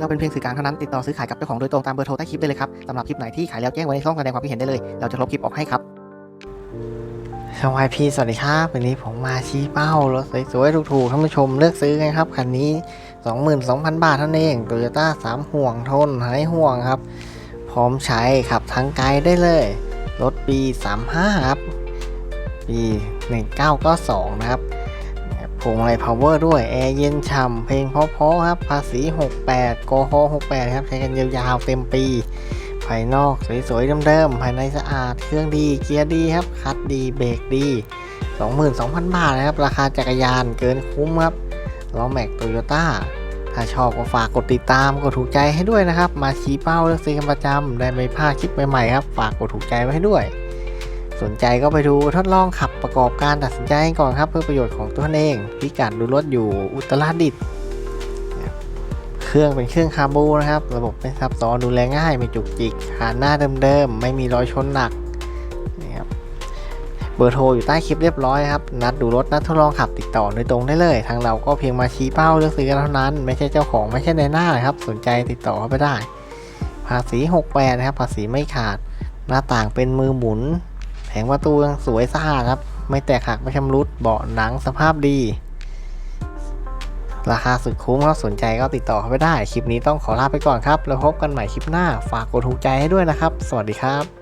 เราเป็นเพียงสื่อกลางเท่านั้นติดต่อซื้อขายกับเจ้าของโดยตรงตามเบอร์โทรใต้คลิปได้เลยครับสำหรับคลิปไหนที่ขายแล้วแจ้งไว้ในช่องแสดงความคิดเห็นได้เลย เราจะลบคลิปออกให้ครับสวัสดีพี่สวัสดีครับวันนี้ผมมาชี้เป้ารถสวยๆถูกๆท่านผู้ชมเลือกซื้อกันครับคันนี้ 22,000 บาทเท่านั้นเองโตโยต้า3ห่วงทนหายห่วงครับ พร้อมใช้ขับทั้งไกลได้เลย รถปี 35 ครับ ปี 1992 นะครับ พวงมาลัยพาวเวอร์ด้วย แอร์เย็นฉ่ำเพลงเพราะๆครับ ภาษี 68โกโฮ68 ครับ ใช้กันยาวๆเต็มปี ภายนอกสวยๆเดิมๆภายในสะอาด เครื่องดี เกียร์ดีครับ คัดดีเบรกดี 22,000 บาทนะครับ ราคาจักรยานเกินคุ้มครับล้อแม็กโตโยต้าถ้าชอบก็ฝากกดติดตามกดถูกใจให้ด้วยนะครับ มาชี้เป้าเลือกซื้อกันประจำได้ไม่พลาดคลิปใหม่ๆครับ ฝากกดถูกใจไว้ให้ด้วย สนใจก็ไปดูทดลองขับประกอบการตัดสินใจก่อนครับ เพื่อประโยชน์ของตัวเอง พิกัดดูรถอยู่อุตรดิตถ์เครื่องเป็นเครื่องคาร์บูนะครับ ระบบไม่ซับซ้อนดูแลง่ายไม่จุกจิกขาหน้าเดิมๆ ไม่มีรอยชนหนักนี่ครับเบอร์โทรอยู่ใต้คลิปเรียบร้อยครับ นัดดูรถนัดทดลองขับติดต่อโดยตรงได้เลย ทางเราก็เพียงมาชี้เป้าเลือกซื้อเท่านั้น ไม่ใช่เจ้าของไม่ใช่ในหน้านะครับ สนใจติดต่อเข้าไปได้ ภาษี68นะครับ ภาษีไม่ขาด หน้าต่างเป็นมือหมุน แผงประตูยังสวยสะอาดครับ ไม่แตกหักไม่ชำรุดเบาะหนังสภาพดี ราคาสุดคุ้มครับสนใจก็ติดต่อเข้าไปได้ คลิปนี้ต้องขอลาไปก่อนครับ แล้วพบกันใหม่คลิปหน้า ฝากกดถูกใจให้ด้วยนะครับ สวัสดีครับ